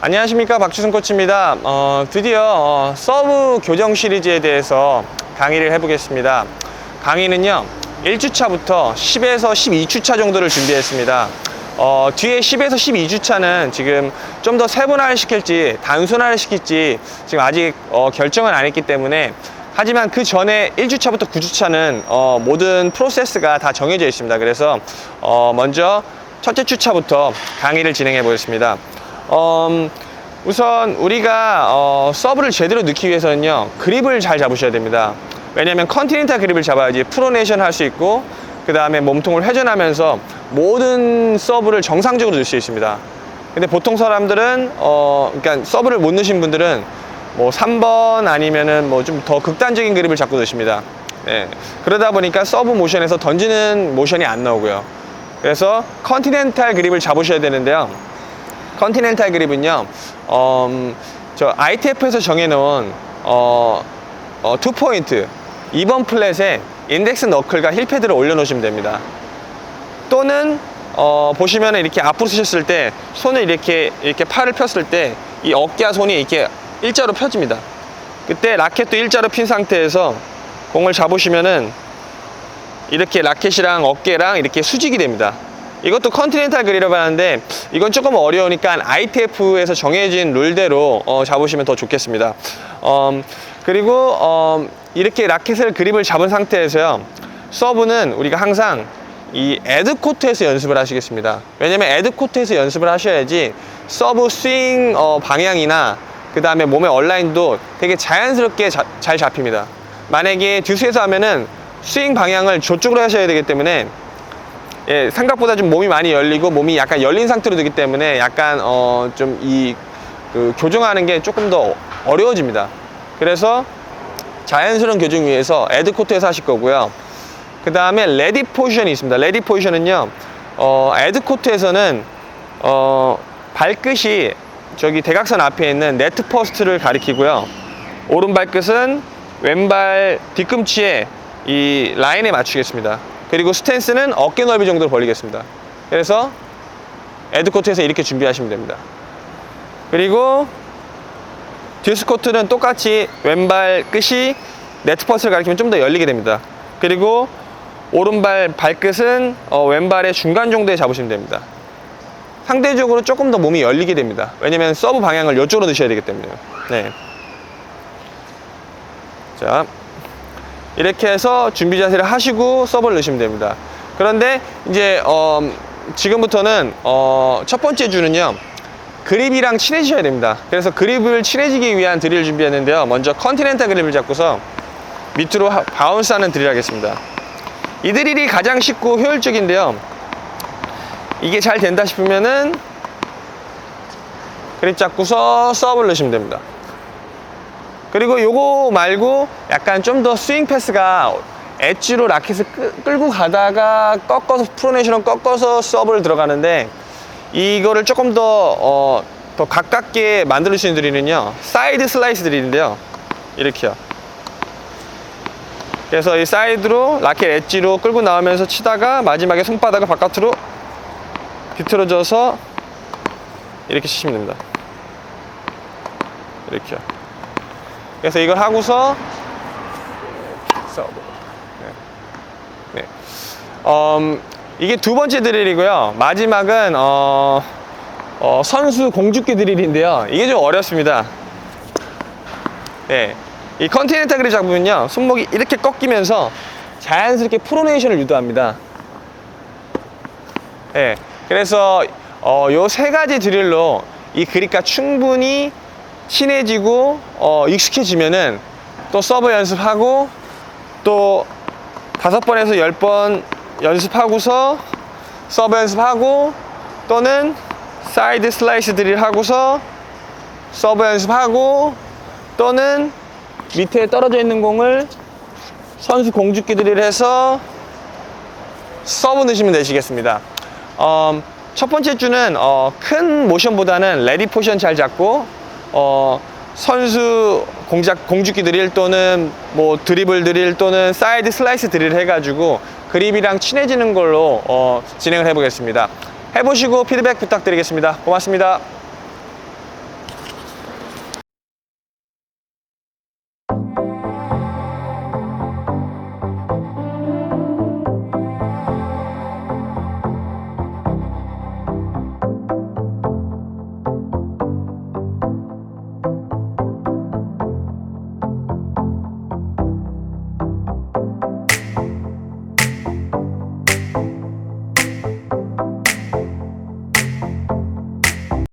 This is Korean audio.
안녕하십니까 박주승 코치입니다. 어, 드디어 어, 서브 교정 시리즈에 대해서 강의를 해보겠습니다. 강의는요 1주차부터 10에서 12주차 정도를 준비했습니다. 어, 뒤에 10에서 12주차는 지금 좀 더 세분화를 시킬지 단순화를 시킬지 지금 아직 어, 결정은 안 했기 때문에 하지만 그 전에 1주차부터 9주차는 어, 모든 프로세스가 다 정해져 있습니다. 그래서 어, 먼저 첫째 주차부터 강의를 진행해 보겠습니다. 음, 우선 우리가 어, 서브를 제대로 넣기 위해서는요 그립을 잘 잡으셔야 됩니다. 왜냐하면 컨티넨탈 그립을 잡아야지 프로네이션 할 수 있고 그 다음에 몸통을 회전하면서 모든 서브를 정상적으로 넣을 수 있습니다. 근데 보통 사람들은 어, 그러니까 서브를 못 넣으신 분들은 뭐 3번 아니면은 뭐 좀 더 극단적인 그립을 잡고 넣으십니다. 네. 그러다 보니까 서브 모션에서 던지는 모션이 안 나오고요. 그래서 컨티넨탈 그립을 잡으셔야 되는데요. 컨티넨탈 그립은요, 어, 음, 저 ITF에서 정해놓은 어, 어, 투 포인트 2번 플랫에 인덱스 너클과 힐패드를 올려놓으시면 됩니다. 또는 어, 보시면 이렇게 앞으로 쓰셨을 때 손을 이렇게 이렇게 팔을 폈을 때 이 어깨와 손이 이렇게 일자로 펴집니다. 그때 라켓도 일자로 핀 상태에서 공을 잡으시면은 이렇게 라켓이랑 어깨랑 이렇게 수직이 됩니다. 이것도 컨티넨탈 그리라고 하는데 이건 조금 어려우니까 ITF에서 정해진 룰대로 어, 잡으시면 더 좋겠습니다. 음, 그리고 어, 이렇게 라켓을 그립을 잡은 상태에서요. 서브는 우리가 항상 이 에드 코트에서 연습을 하시겠습니다. 왜냐면 에드 코트에서 연습을 하셔야지 서브 스윙 어, 방향이나 그 다음에 몸의 얼라인도 되게 자연스럽게 자- 잘 잡힙니다. 만약에 듀스에서 하면은 스윙 방향을 저쪽으로 하셔야 되기 때문에 예, 생각보다 좀 몸이 많이 열리고 몸이 약간 열린 상태로 되기 때문에 약간 어, 좀이 그 교정하는 게 조금 더 어려워집니다. 그래서 자연스러운 교정 위해서 에드 코트에서 하실 거고요. 그 다음에 레디 포지션이 있습니다. 레디 포지션은요, 어, 에드 코트에서는 어, 발끝이 저기 대각선 앞에 있는 네트 퍼스트를 가리키고요. 오른 발끝은 왼발 뒤꿈치에 이 라인에 맞추겠습니다. 그리고 스탠스는 어깨 넓이 정도로 벌리겠습니다. 그래서 에드 코트에서 이렇게 준비하시면 됩니다. 그리고 듀스코트는 똑같이 왼발 끝이 네트 퍼스를 가리키면 좀 더 열리게 됩니다. 그리고 오른발 발끝은 어, 왼발의 중간 정도에 잡으시면 됩니다. 상대적으로 조금 더 몸이 열리게 됩니다. 왜냐면 서브 방향을 이쪽으로 넣으셔야 되기 때문에요. 네. 자, 이렇게 해서 준비 자세를 하시고 서브를 넣으시면 됩니다. 그런데 이제 어, 지금부터는 어, 첫 번째 주는요. 그립이랑 친해지셔야 됩니다. 그래서 그립을 친해지기 위한 드릴을 준비했는데요. 먼저 컨티넨탈 그립을 잡고서 밑으로 하- 바운스 하는 드릴 하겠습니다. 이 드릴이 가장 쉽고 효율적인데요. 이게 잘 된다 싶으면은 그립 잡고서 서브를 넣으시면 됩니다. 그리고 요거 말고 약간 좀 더 스윙 패스가 엣지로 라켓을 끌- 끌고 가다가 꺾어서 프로네이션을 꺾어서 서브를 들어가는데 이거를 조금 더, 어, 더 가깝게 만들 수 있는 드릴은요 사이드 슬라이스 드릴인데요. 이렇게요. 그래서 이 사이드로 라켓 엣지로 끌고 나오면서 치다가 마지막에 손바닥을 바깥으로 비틀어져서 이렇게 치시면 됩니다. 이렇게요 그래서 이걸 하고서 서브. 네. 네. 음, 이게 두 번째 드릴이고요. 마지막은 어, 어, 선수 공주기 드릴인데요. 이게 좀 어렵습니다. 네. 이 컨티넨탈 그립 잡으면요. 손목이 이렇게 꺾이면서 자연스럽게 프로네이션을 유도합니다. 네. 그래서 어, 요 세 가지 드릴로 이 그립과 충분히 친해지고 어, 익숙해지면은 또 서브 연습하고 또 다섯 번에서 열 번 연습하고서 서브 연습하고 또는 사이드 슬라이스 드릴 하고서 서브 연습하고 또는 밑에 떨어져 있는 공을 선수 공주기 드릴 해서 서브 넣으시면 되시겠습니다. 어, 첫 번째 주는 어, 큰 모션보다는 레디 포션 잘 잡고 어, 선수 공작 공주기 드릴 또는 뭐 드리블 드릴 또는 사이드 슬라이스 드릴 해가지고 그립이랑 친해지는 걸로 어, 진행을 해보겠습니다. 해보시고 피드백 부탁드리겠습니다. 고맙습니다.